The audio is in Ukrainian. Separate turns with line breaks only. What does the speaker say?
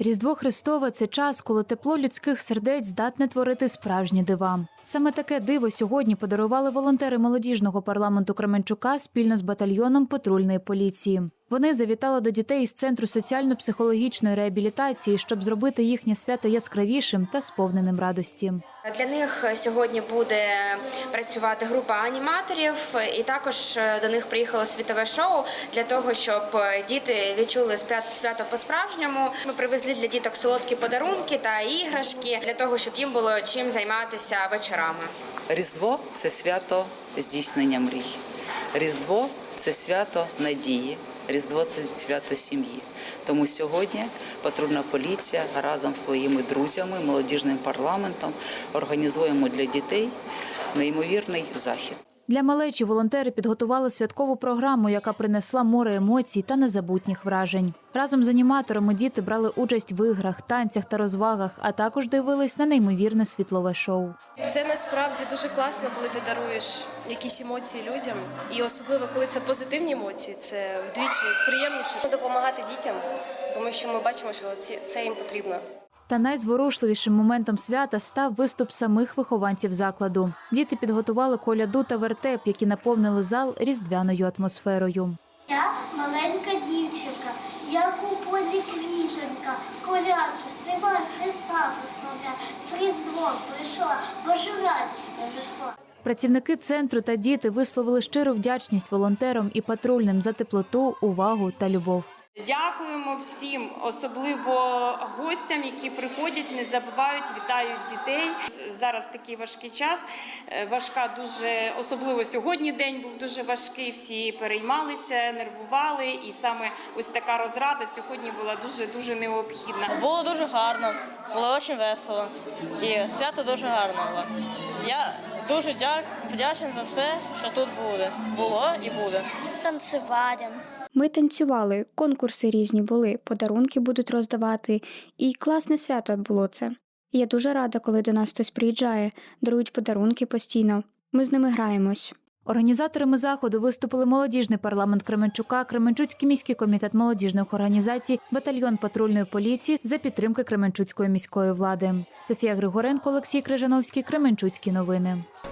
Різдво Христове це час, коли тепло людських сердець здатне творити справжні дива. Саме таке диво сьогодні подарували волонтери молодіжного парламенту Кременчука спільно з батальйоном патрульної поліції. Вони завітали до дітей із центру соціально-психологічної реабілітації, щоб зробити їхнє свято яскравішим та сповненим радості.
Для них сьогодні буде працювати група аніматорів, і також до них приїхало світове шоу для того, щоб діти відчули свят- свято по-справжньому. Ми привезли для діток солодкі подарунки та іграшки для того, щоб їм було чим займатися вечорами.
Різдво це свято здійснення мрій. Різдво це свято надії. Різдво це свято сім'ї. Тому сьогодні патрульна поліція разом з своїми друзями, молодіжним парламентом організуємо для дітей неймовірний захід.
Для малечі волонтери підготували святкову програму, яка принесла море емоцій та незабутніх вражень. Разом з аніматорами діти брали участь в іграх, танцях та розвагах, а також дивились на неймовірне світлове шоу.
Це насправді дуже класно, коли ти даруєш якісь емоції людям, і особливо коли це позитивні емоції, це вдвічі приємніше.
допомагати дітям, тому що ми бачимо, що це їм потрібно.
Та найзворушливішим моментом свята став виступ самих вихованців закладу. Діти підготували коляду та вертеп, які наповнили зал різдвяною атмосферою.
Я маленька дівчинка, як у полі квітонька, колядки співаю, Христа заславляю, з Різдвом прийшла, Божу радість принесла.
Працівники центру та діти висловили щиру вдячність волонтерам і патрульним за теплоту, увагу та любов.
Дякуємо всім, особливо гостям, які приходять, не забувають, вітають дітей. Зараз такий важкий час. е, Важка дуже, особливо сьогодні день був дуже важкий. Всі переймалися, нервували, і саме ось така розрада сьогодні була дуже дуже необхідна.
Було дуже гарно, було дуже весело. І свято дуже гарне було. Я дуже дяк, вдячний за все, що тут буде. Було і буде.
Танцювати.
Ми танцювали, конкурси різні були, подарунки будуть роздавати, і класне свято було це. Я дуже рада, коли до нас хтось приїжджає, дарують подарунки постійно. Ми з ними граємось.
Організаторами заходу виступили молодіжний парламент Кременчука, Кременчуцький міський комітет молодіжних організацій, батальйон патрульної поліції за підтримки Кременчуцької міської влади. Софія Григоренко, Олексій Крижановський, Кременчуцькі новини.